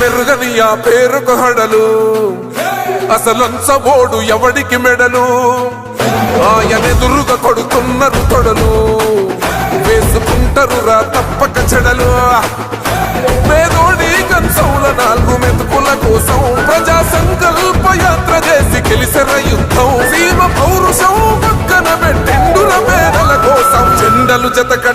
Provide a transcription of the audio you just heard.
మెరుగని ఆ పేరుకు హడలు. అసలంచబోడు ఎవడికి మెడలు? ఆయనెదురుగా కొడుతున్నారు తొడలు వేసుకుంటారు రా తప్పక చెడలు. పేదోడి కంచౌల నాలుగు మెతుకుల కోసం ప్రజా సంకల్ప యాత్ర చేసి